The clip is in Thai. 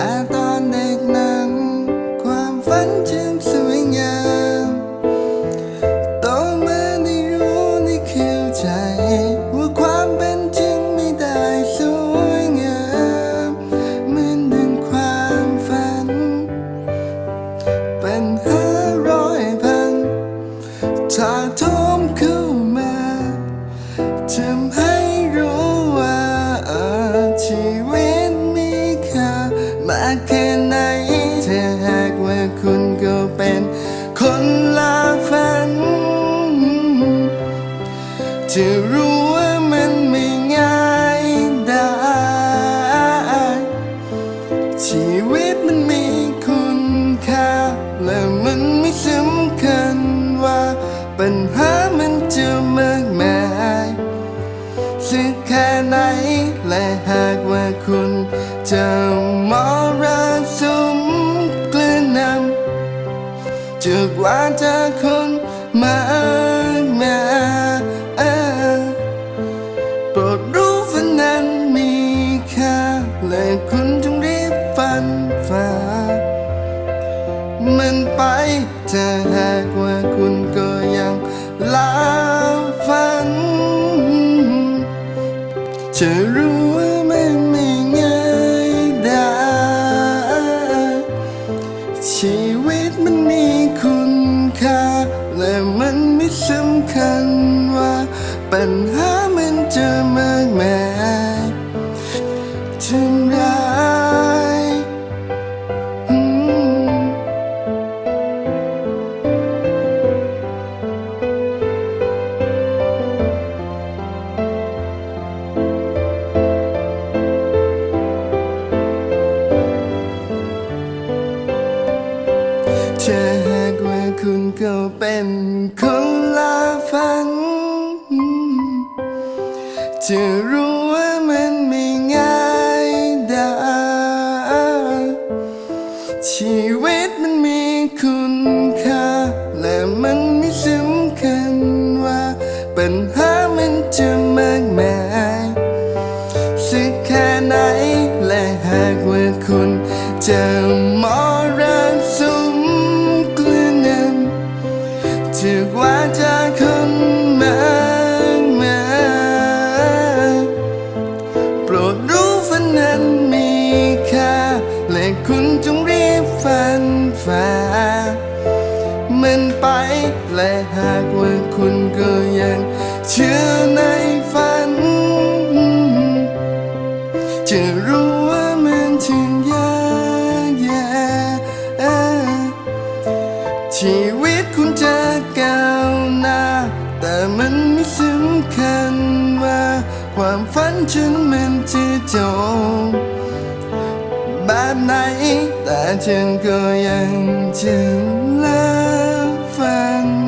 แต่ตอนเด็กนั้นความฝันจึงสวยงามโตมาได้รู้ได้เข้ใจ ว่าความเป็นจริงไม่ได้สวยงามเหมือนดังความฝัน เป็นห้าร้อยพันถ้าทมเข้ามาทำให้ ปัญหามันจะมากมายสักแค่ไหน และหากว่าคุณจะมรสุมกลืนนำจากว่าจากคนมากมายโปรดรู้ฝันนั้นมีค่า และคุณจงรีบฝันฝ่ามันไปถ้าหากว่าคุณก็ ลาฝัน จะรู้ว่ามันไม่ง่ายได้ชีวิตมันมีคุณค่า และมันไม่สำคัญว่า ปัญหามันจะมา เป็นคนละฝัน จะรู้ว่ามันไม่ง่ายด้ชีวิตมันมีคุณค่า และมันไม่สำคัญว่า ปัญหามันจะมากมายสักแค่ไหนและหากว่าคุณจะ มันไป และหากว่าคุณก็ยังเชื่อในฝัน จะรู้ว่ามันถึงยากแย่ชีวิตคุณจะก้าวหน้า แต่มันไม่สำคัญว่า ความฝันฉันมันจะจบแบบไหนแต่ฉันก็ยังจะเลิก friend